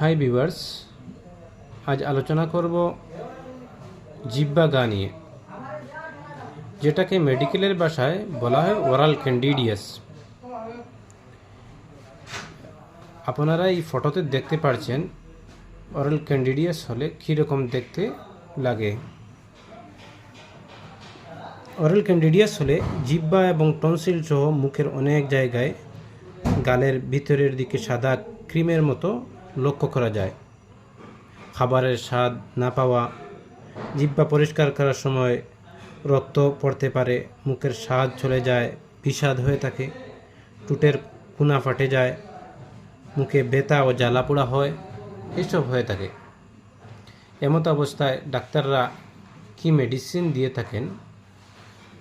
Hi viewers, আজ আলোচনা করব জিব্বা গা নিয়ে, যেটাকে মেডিকেলের ভাষায় বলা হয় ওরাল ক্যান্ডিডিয়াস। আপনারা এই ফটোতে দেখতে পারছেন ওরাল ক্যান্ডিডিয়াস হলে কীরকম দেখতে লাগে। ওরাল ক্যান্ডিডিয়াস হলে জিব্বা এবং টনসিল সহ মুখের অনেক জায়গায় গালের ভিতরের দিকে সাদা ক্রিমের মতো লক্ষ্য করা যায়। খাবারের স্বাদ না পাওয়া জিব্বা পরিষ্কার করার সময় রক্ত পড়তে পারে, মুখের স্বাদ চলে যায়, বিষাদ হয়ে থাকে টুটের কুনা ফাটে যায়, মুখে বেতা ও জ্বালা পোড়া হয়, এসব হয়ে থাকে। এমত অবস্থায় ডাক্তাররা কি মেডিসিন দিয়ে থাকেন?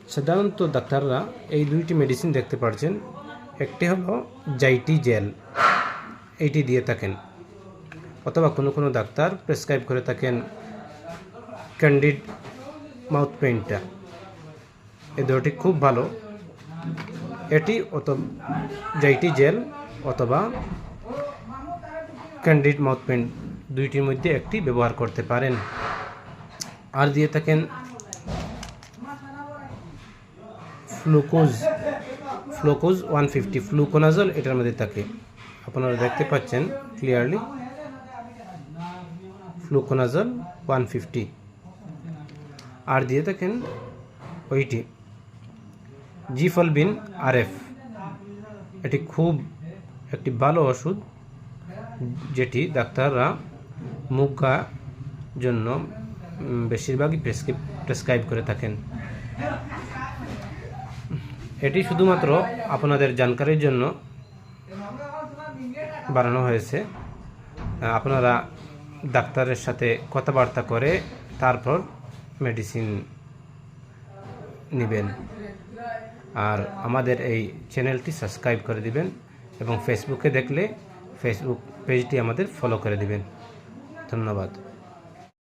সাধারণত ডাক্তাররা এই দুইটি মেডিসিন দেখতে পারছেন। একটি হলো জাইটি জেল এইটি দিয়ে থাকেন। অথবা কোনো কোনো ডাক্তার প্রেসক্রাইব করে থাকেন ক্যান্ডিড মাউথ পেইন্টটা এই দুটি খুব ভালো। এটি অত জাইটি জেল অথবা ক্যান্ডিড মাউথ পেইন্ট দুইটির মধ্যে একটি ব্যবহার করতে পারেন। আর দিয়ে থাকেন ফ্লুকোজ ফ্লুকোজ ওয়ান ফিফটি ফ্লুকোনাজল এটার মধ্যে থাকে। আপনারা দেখতে পাচ্ছেন ক্লিয়ারলি ফ্লুকোনাজল ওয়ান ফিফটি আর দিয়ে থাকেন ওইটি জিফলবিন আর এফ এটি খুব একটি ভালো ওষুধ, যেটি ডাক্তাররা মুখা জন্য বেশিরভাগই প্রেসক্রিপ প্রেসক্রাইব করে থাকেন। এটি শুধুমাত্র আপনাদের জানকারির জন্য বানানো হয়েছে। আপনারা ডাক্তারের সাথে কথাবার্তা করে তারপর মেডিসিন নেবেন। আর আমাদের এই চ্যানেলটি সাবস্ক্রাইব করে দিবেন এবং ফেসবুকে দেখলে ফেসবুক পেজটি আমাদের ফলো করে দিবেন। ধন্যবাদ।